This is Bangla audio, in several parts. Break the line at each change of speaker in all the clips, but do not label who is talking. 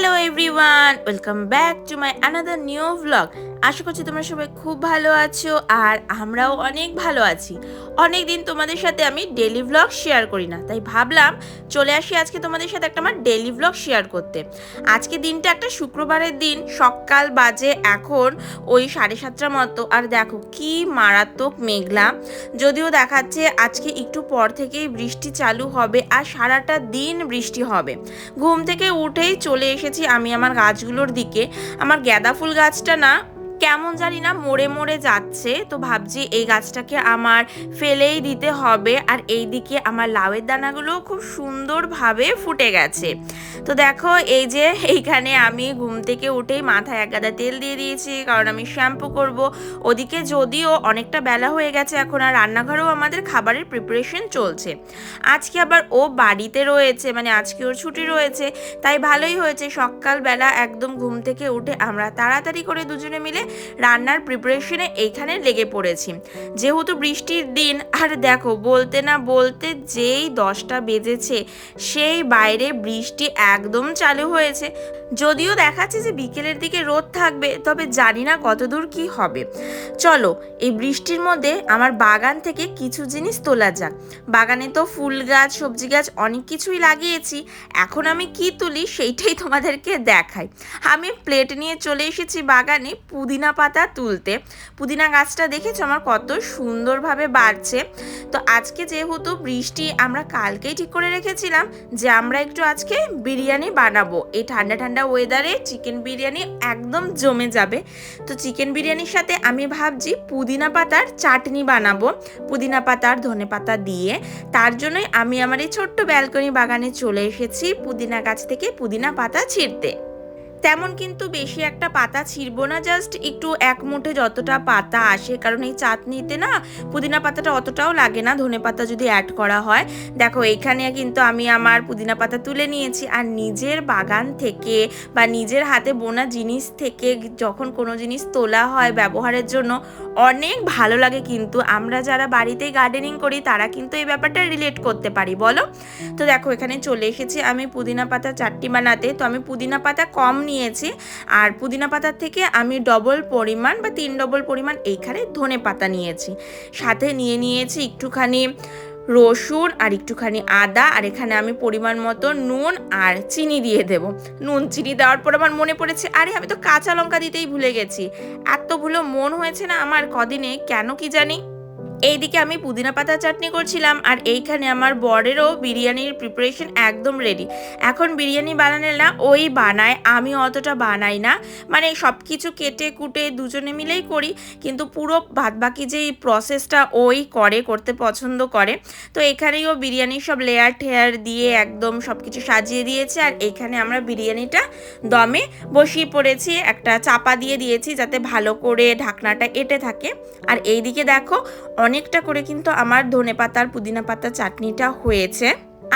Hello everyone welcome back to my another new vlog আশা করছি তোমরা সবাই খুব ভালো আছো আর আমরাও অনেক ভালো আছি। অনেক দিন তোমাদের সাথে আমি ডেলি ভ্লগ শেয়ার করি না, তাই ভাবলাম চলে আসি আজকে তোমাদের সাথে একটা আমার ডেলি ভ্লগ শেয়ার করতে। আজকে দিনটা একটা শুক্রবারের দিন, সকাল বাজে এখন ওই সাড়ে সাতটার মতো। আর দেখো কি মারাত্মক মেঘলা। যদিও দেখাচ্ছে আজকে একটু পর থেকেই বৃষ্টি চালু হবে আর সারাটা দিন বৃষ্টি হবে। ঘুম থেকে উঠেই চলে এসেছি আমি আমার গাছগুলোর দিকে। আমার গ্যাদা ফুল গাছটা না কেমন জানি না মরে মরে যাচ্ছে, তো ভাবছি এই গাছটাকে আমার ফেলেই দিতে হবে। আর এই দিকে আমার লাউয়ের দানাগুলো খুব সুন্দরভাবে ফুটে গেছে। তো দেখো, এই যে এইখানে আমি ঘুম থেকে উঠেই মাথায় এক গাদা তেল দিয়ে দিয়েছি, কারণ আমি শ্যাম্পু করব। ওদিকে যদিও অনেকটা বেলা হয়ে গেছে, এখন আর রান্নাঘরেও আমাদের খাবারের প্রিপারেশন চলছে। আজকে আবার ও বাড়িতে রয়েছে মানে আজকে ওর ছুটি রয়েছে, তাই ভালোই হয়েছে। সকালবেলা একদম ঘুম থেকে উঠে আমরা তাড়াতাড়ি করে দুজনে মিলে রান্নার প্রিপারেশনে এইখানে লেগে পড়েছি। যেহেতু বৃষ্টির দিন, আর দেখো, বলতে না বলতে যেই দশটা বেজেছে, সেই বাইরে বৃষ্টি একদম চালু হয়েছে। যদিও দেখাচ্ছে যে বিকেলের দিকে রোদ থাকবে, তবে জানি না কতদূর কি হবে। চলো, এই বৃষ্টির মধ্যে আমার বাগান থেকে কিছু জিনিস তোলা যাক। বাগানে তো ফুল গাছ, সবজি গাছ অনেক কিছুই লাগিয়েছি। এখন আমি কি তুলি সেইটাই তোমাদেরকে দেখাই। আমি প্লেট নিয়ে চলে এসেছি বাগানে পুদিনা পাতা তুলতে। পুদিনা গাছটা দেখেছ? আমার কত সুন্দরভাবে বাড়ছে। তো আজকে যেহেতু বৃষ্টি, আমরা কালকেই ঠিক করে রেখেছিলাম যে আমরা একটু আজকে বিরিয়ানি বানাবো। এই ঠান্ডা ঠান্ডা ওয়েদারে চিকেন বিরিয়ানি একদম জমে যাবে। তো চিকেন বিরিয়ানির সাথে আমি ভাবছি পুদিনা পাতার চাটনি বানাবো। পুদিনা পাতার ধনে পাতা দিয়ে। তার জন্যই আমি আমার এই ছোট্ট ব্যালকনি বাগানে চলে এসেছি পুদিনা গাছ থেকে পুদিনা পাতা ছিঁড়তে। তেমন কিন্তু বেশি একটা পাতা ছিঁড়বো না জাস্ট একটু এক মুঠে যতটা পাতা আসে, কারণ এই চাটনিতে না পুদিনা পাতাটা অতটাও লাগে না, ধনে পাতা যদি অ্যাড করা হয়। দেখো এইখানে কিন্তু আমি আমার পুদিনা পাতা তুলে নিয়েছি, আর নিজের বাগান থেকে বা নিজের হাতে বোনা জিনিস থেকে যখন কোনো জিনিস তোলা হয় ব্যবহারের জন্য, অনেক ভালো লাগে কিন্তু। আমরা যারা বাড়িতে গার্ডেনিং করি, তারা কিন্তু এই ব্যাপারটা রিলেট করতে পারি, বলো? তো দেখো, এখানে চলে এসেছি আমি পুদিনা পাতা চাটনি বানাতে। তো আমি পুদিনা পাতা কম নিয়েছি। আর পুদিনা পাতার থেকে আমি ডবল পরিমাণ বা তিন ডবল পরিমাণ এইখানে ধনে পাতা নিয়েছি। সাথে নিয়ে নিয়েছি একটুখানি রসুন আর একটুখানি আদা। আর এখানে আমি পরিমাণ মতো নুন আর চিনি দিয়ে দেব। নুন, চিনি দেওয়ার পর আমার মনে পড়েছে, আরে, আমি তো কাঁচা লঙ্কা দিতেই ভুলে গেছি। এত ভুলো মন হয়েছে না আমার কদিনে? কেন কি জানি? এইদিকে আমি পুদিনা পাতা চাটনি করছিলাম আর এইখানে আমার বরেরও বিরিয়ানির প্রিপারেশন একদম রেডি এখন বিরিয়ানি বানালে না, ওই বানায়, আমি অতটা বানাই না। মানে সব কিছু কেটে কুটে দুজনে মিলেই করি, কিন্তু পুরো বাদবাকি যে প্রসেসটা ওই করে, করতে পছন্দ করে। তো এখানেই ও বিরিয়ানির সব লেয়ার ঠেয়ার দিয়ে একদম সব কিছু সাজিয়ে দিয়েছে আর এখানে আমরা বিরিয়ানিটা দমে বসিয়ে পড়েছি, একটা চাপা দিয়ে দিয়েছি যাতে ভালো করে ঢাকনাটা এঁটে থাকে। আর এইদিকে দেখো অনেকটা করে কিন্তু আমার ধনে পাতার, পুদিনা পাতা চাটনিটা হয়েছে।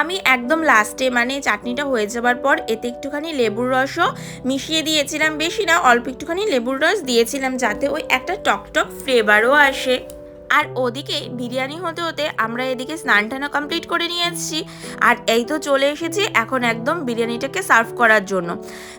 আমি একদম লাস্টে মানে চাটনিটা হয়ে যাবার পর এতে একটুখানি লেবুর রসও মিশিয়ে দিয়েছিলাম। বেশি না, অল্প একটুখানি লেবুর রস দিয়েছিলাম যাতে ওই একটা টকটক ফ্লেভারও আসে। আর ওদিকে বিরিয়ানি হতে হতে আমরা এদিকে স্নান টানা কমপ্লিট করে নিয়ে এসেছি আর এই তো চলে এসেছি এখন একদম বিরিয়ানিটাকে সার্ভ করার জন্য।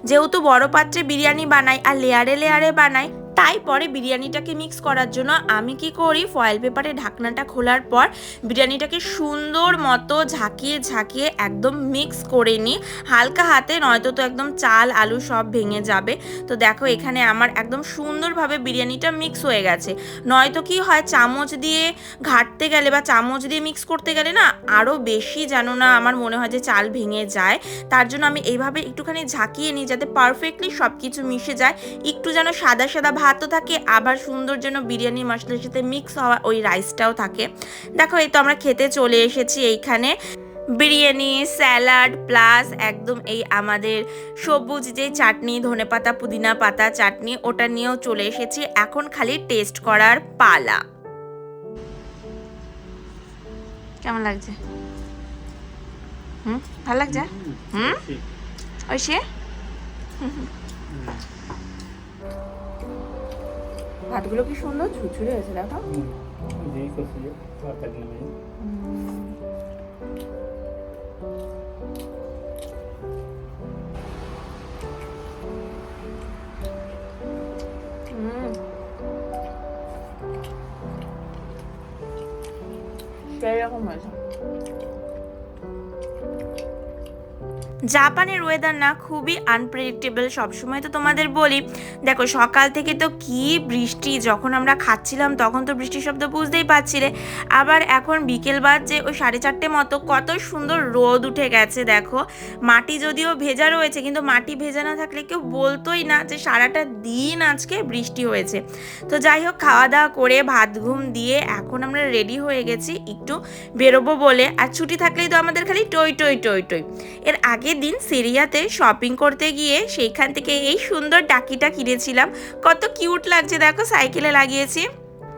যেহেতু বড় পাত্রে বিরিয়ানি বানাই আর লেয়ারে লেয়ারে বানাই তাই পরে বিরিয়ানিটাকে মিক্স করার জন্য আমি কি করি ফয়েল পেপারে ঢাকনাটা খোলার পর বিরিয়ানিটাকে সুন্দর মতো ঝাঁকিয়ে ঝাঁকিয়ে একদম মিক্স করে নিই। হালকা হাতে, নয়তো তো একদম চাল, আলু সব ভেঙে যাবে। তো দেখো এখানে আমার একদম সুন্দরভাবে বিরিয়ানিটা মিক্স হয়ে গেছে। নয়তো কি হয়, চামচ দিয়ে ঘাটতে গেলে বা চামচ দিয়ে মিক্স করতে গেলে না আরও বেশি যেন না আমার মনে হয় যে চাল ভেঙে যায়। তার জন্য আমি এইভাবে একটুখানি ঝাঁকিয়ে নিই যাতে পারফেক্টলি সব কিছু মিশে যায়। একটু যেন সাদা সাদা ভাতও থাকে আবার সুন্দর যেন বিরিয়ানি মশলার সাথে মিক্স হওয়া ওই রাইসটাও থাকে। দেখো এই তো আমরা খেতে চলে এসেছি এইখানে। বিরিয়ানি স্যালাড প্লাস একদম এই আমাদের সবুজ যে চাটনি ধনেপাতা পুদিনা পাতা চাটনি ওটা নিয়েও চলে এসেছি। এখন খালি টেস্ট করার পালা। কেমন লাগছে? হুম ভালো লাগছে? হুম ওই সে হাতগুলো কি সুন্দর? ছুচুরে হয়েছে দেখো। সেরকম হয়েছে। জাপানের ওয়েদার না খুবই আনপ্রেডিক্টেবল সবসময় তো তোমাদের বলি। দেখো, সকাল থেকে তো কি বৃষ্টি, যখন আমরা খাচ্ছিলাম তখন তো বৃষ্টির শব্দ বুঝতেই পারছিলে আবার এখন বিকেল বাজছে, ওই সাড়ে চারটে মতো, কত সুন্দর রোদ উঠে গেছে, দেখো। মাটি যদিও ভেজা রয়েছে, কিন্তু মাটি ভেজা না থাকলে কেউ বলতোই না যে সারাটা দিন আজকে বৃষ্টি হয়েছে। তো যাই হোক খাওয়া দাওয়া করে ভাত, ঘুম দিয়ে এখন আমরা রেডি হয়ে গেছি, একটু বেরোবো বলে। আর ছুটি থাকলেই তো আমাদের খালি টই টই টই টই। এর আগের দিন সিরিয়াতে শপিং করতে গিয়ে সেইখান থেকে এই সুন্দর ডাকিটা কিনেছিলাম। কত কিউট লাগছে দেখো, সাইকেলে লাগিয়েছি।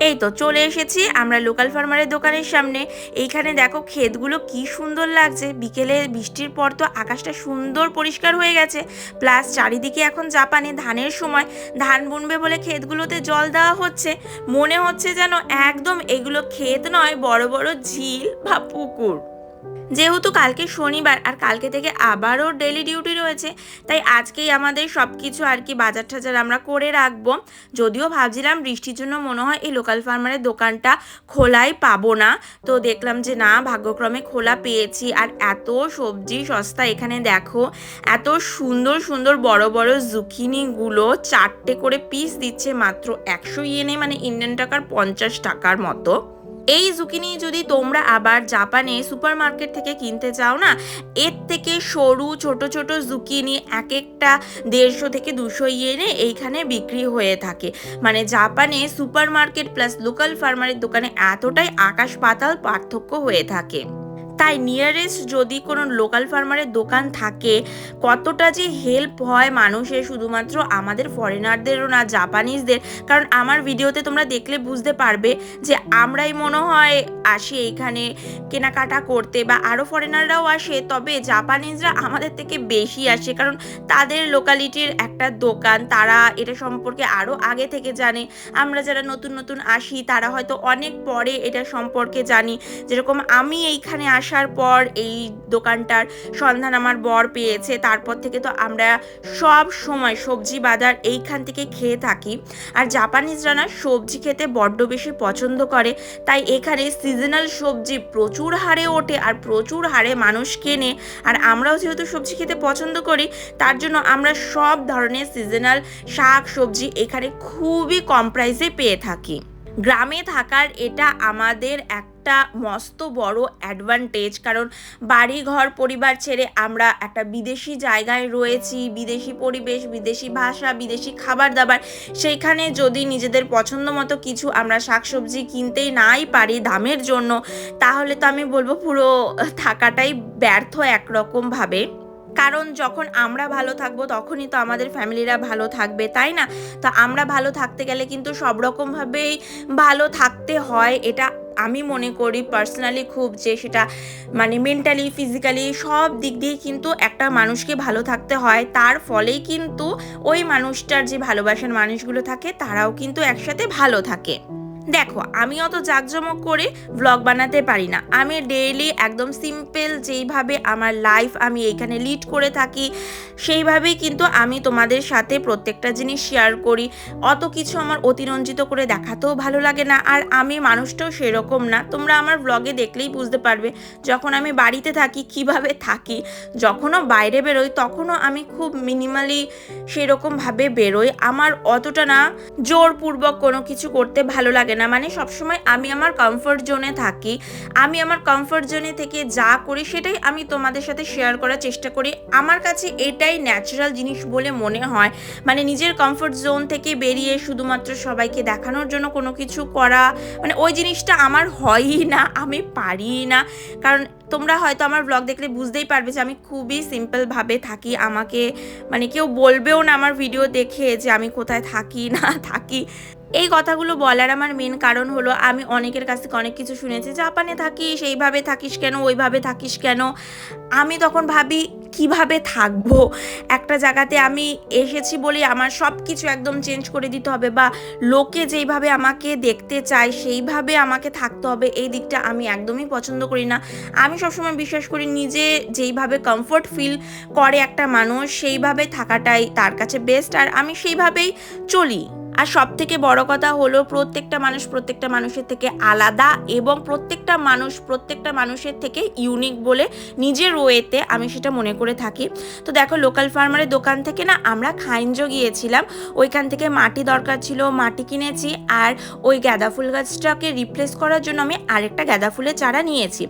এই তো চলে এসেছি আমরা লোকাল ফার্মারের দোকানের সামনে। এইখানে দেখো ক্ষেতগুলো কি সুন্দর লাগছে। বিকেলে বৃষ্টির পর তো আকাশটা সুন্দর পরিষ্কার হয়ে গেছে। প্লাস চারিদিকে এখন জাপানে ধানের সময়। ধান বুনবে বলে ক্ষেতগুলোতে জল দেওয়া হচ্ছে। মনে হচ্ছে যেন একদম এগুলো ক্ষেত নয়, বড় বড় ঝিল বা পুকুর। যেহেতু কালকে শনিবার আর কালকে থেকে আবারও ডেলি ডিউটি রয়েছে, তাই আজকেই আমাদের সব কিছু আর কি বাজার টাজার আমরা করে রাখব। যদিও ভাবছিলাম বৃষ্টির জন্য মনে হয় এই লোকাল ফার্মারের দোকানটা খোলাই পাবো না। তো দেখলাম যে না, ভাগ্যক্রমে খোলা পেয়েছি। আর এত সবজি সস্তা এখানে দেখো, এত সুন্দর সুন্দর বড় বড় জুকিনিগুলো চারটে করে পিস দিচ্ছে মাত্র একশো ইয়েনে মানে ইন্ডিয়ান টাকার পঞ্চাশ টাকার মতো। এই জুকিনি যদি তোমরা আবার জাপানে সুপার মার্কেট থেকে কিনতে চাও না, এর থেকে সরু ছোট ছোট জুকিনি এক একটা দেড়শো থেকে দুশো ইয়েনে এইখানে বিক্রি হয়ে থাকে। মানে জাপানে সুপার মার্কেট প্লাস লোকাল ফার্মারের দোকানে এতটাই আকাশ পাতাল পার্থক্য হয়ে থাকে। তাই নিয়ারেস্ট যদি কোনো লোকাল ফার্মারের দোকান থাকে, কতটা যে হেল্প হয় মানুষের শুধুমাত্র আমাদের ফরেনারদেরও না জাপানিজদের কারণ আমার ভিডিওতে তোমরা দেখলে বুঝতে পারবে যে আমরাই মনে হয় আসি এইখানে কেনাকাটা করতে বা আরও ফরেনাররাও আসে, তবে জাপানিজরা আমাদের থেকে বেশি আসে। কারণ তাদের লোকালিটির একটা দোকান, তারা এটা সম্পর্কে আরও আগে থেকে জানে। আমরা যারা নতুন নতুন আসি, তারা হয়তো অনেক পরে এটা সম্পর্কে জানি। যেরকম আমি এইখানে আসার পর এই দোকানটার সন্ধান আমার বর পেয়েছে। তারপর থেকে তো আমরা সব সময় সবজি বাজার এইখান থেকে খেয়ে থাকি। আর জাপানিজরা না সবজি খেতে বড্ড বেশি পছন্দ করে। তাই এখানে সিজনাল সবজি প্রচুর হারে ওঠে আর প্রচুর হারে মানুষ কেনে। আর আমরাও যেহেতু সবজি খেতে পছন্দ করি, তার জন্য আমরা সব ধরনের সিজনাল শাক সবজি এখানে খুবই কম প্রাইসে পেয়ে থাকি। গ্রামে থাকার এটা আমাদের একটা মস্ত বড় অ্যাডভান্টেজ কারণ বাড়ি ঘর পরিবার ছেড়ে আমরা একটা বিদেশি জায়গায় রয়েছি, বিদেশি পরিবেশ, বিদেশি ভাষা, বিদেশি খাবার দাবার সেইখানে যদি নিজেদের পছন্দ মতো কিছু আমরা শাকসবজি কিনতেই নাই পারি দামের জন্য, তাহলে তো আমি বলব পুরো থাকাটাই ব্যর্থ একরকমভাবে। কারণ যখন আমরা ভালো থাকব, তখনই তো আমাদের ফ্যামিলিরা ভালো থাকবে, তাই না? তো আমরা ভালো থাকতে গেলে কিন্তু সব রকমভাবেই ভালো থাকতে হয়, এটা আমি মনে করি পার্সোনালি খুব যে সেটা মানে মেন্টালি ফিজিক্যালি সব দিক দিয়ে কিন্তু একটা মানুষকে ভালো থাকতে হয়। তার ফলেই কিন্তু ওই মানুষটার যে ভালোবাসার মানুষগুলো থাকে, তারাও কিন্তু একসাথে ভালো থাকে। দেখো, আমি অত জাঁকজমক করে ব্লগ বানাতে পারি না। আমি ডেইলি একদম সিম্পল যেইভাবে আমার লাইফ আমি এইখানে লিড করে থাকি, সেইভাবেই কিন্তু আমি তোমাদের সাথে প্রত্যেকটা জিনিস শেয়ার করি। অত কিছু আমার অতিরঞ্জিত করে দেখাতেও ভালো লাগে না, আর আমি মানুষটাও সেরকম না। তোমরা আমার ব্লগে দেখলেই বুঝতে পারবে যখন আমি বাড়িতে থাকি, কীভাবে থাকি, যখনও বাইরে বেরোই, তখনও আমি খুব মিনিমালি সেরকমভাবে বেরোই। আমার অতটা না জোরপূর্বক কোনো কিছু করতে ভালো লাগে না। মানে সবসময় আমি আমার কমফর্ট জোনে থাকি। আমি আমার কমফর্ট জোনে থেকে যা করি সেটাই আমি তোমাদের সাথে শেয়ার করার চেষ্টা করি। আমার কাছে এটাই ন্যাচারাল জিনিস বলে মনে হয়। মানে নিজের কমফর্ট জোন থেকে বেরিয়ে শুধুমাত্র সবাইকে দেখানোর জন্য কোনো কিছু করা মানে ওই জিনিসটা আমার হয়ই না, আমি পারি না। কারণ তোমরা হয়তো আমার ব্লগ দেখলে বুঝতেই পারবে যে আমি খুবই সিম্পলভাবে থাকি। আমাকে মানে কেউ বলবেও না আমার ভিডিও দেখে যে আমি কোথায় থাকি, না থাকি। এই কথাগুলো বলার আমার মেন কারণ হলো আমি অনেকের কাছ থেকে অনেক কিছু শুনেছি, জাপানে থাকিস, এইভাবে থাকিস কেন, ওইভাবে থাকিস কেন? আমি তখন ভাবি, কীভাবে থাকব? একটা জায়গাতে আমি এসেছি বলেই আমার সব কিছু একদম চেঞ্জ করে দিতে হবে বা লোকে যেইভাবে আমাকে দেখতে চায়, সেইভাবে আমাকে থাকতে হবে, এই দিকটা আমি একদমই পছন্দ করি না। আমি সবসময় বিশ্বাস করি নিজে যেইভাবে কমফোর্ট ফিল করে একটা মানুষ, সেইভাবে থাকাটাই তার কাছে বেস্ট আর আমি সেইভাবেই চলি। আর সব থেকে বড় কথা হলো প্রত্যেকটা মানুষ প্রত্যেকটা মানুষের থেকে আলাদা এবং প্রত্যেকটা মানুষ প্রত্যেকটা মানুষের থেকে ইউনিক বলে নিজের ওয়েতে আমি সেটা মনে করে থাকি। তো দেখো লোকাল ফার্মারের দোকান থেকে না আমরা খাইঞ্জ গিয়েছিলাম। ওইখান থেকে মাটি দরকার ছিল, মাটি কিনেছি আর ওই গাঁদা ফুল গাছটাকে রিপ্লেস করার জন্য আমি আরেকটা গাঁদা ফুলের চারা নিয়েছি।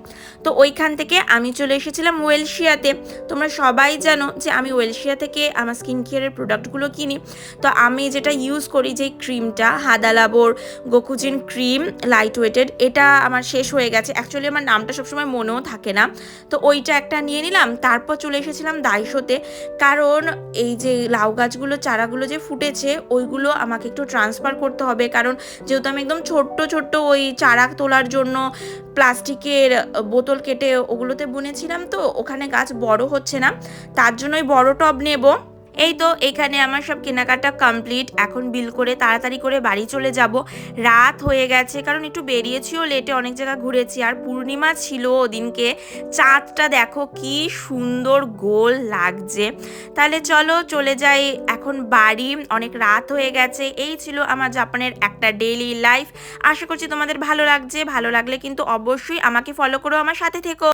তো ওইখান থেকে আমি চলে এসেছিলাম ওয়েলশিয়াতে। তোমরা সবাই জানো যে আমি ওয়েলশিয়া থেকে আমার স্কিন কেয়ারের প্রোডাক্টগুলো কিনি। তো আমি যেটা ইউজ করি যে ক্রিমটা, হাদালাবোর, গোকুজিন ক্রিম লাইট ওয়েটেড এটা আমার শেষ হয়ে গেছে। অ্যাকচুয়ালি আমার নামটা সবসময় মনেও থাকে না। তো ওইটা একটা নিয়ে নিলাম, তারপর চলে এসেছিলাম দাইশোতে কারণ এই যে লাউ গাছগুলো, চারাগুলো যে ফুটেছে, ওইগুলো আমাকে একটু ট্রান্সফার করতে হবে। কারণ যেহেতু আমি একদম ছোট্ট ছোট্ট ওই চারা তোলার জন্য প্লাস্টিকের বোতল কেটে ওগুলোতে বুনেছিলাম, তো ওখানে গাছ বড় হচ্ছে না। তার জন্যই বড় টব নেব। এই তো এখানে আমার সব কেনাকাটা কমপ্লিট এখন বিল করে তাড়াতাড়ি করে বাড়ি চলে যাব। রাত হয়ে গেছে, কারণ একটু বেরিয়েছিও লেটে অনেক জায়গা ঘুরেছি। আর পূর্ণিমা ছিল ওদিনকে। চাঁদটা দেখো কি সুন্দর গোল লাগছে। তাহলে চলো চলে যাই। এখন বাড়ি, অনেক রাত হয়ে গেছে। এই ছিল আমার জাপানের একটা ডেইলি লাইফ আশা করছি তোমাদের ভালো লাগছে। ভালো লাগলে কিন্তু অবশ্যই আমাকে ফলো করো আমার সাথে থেকো।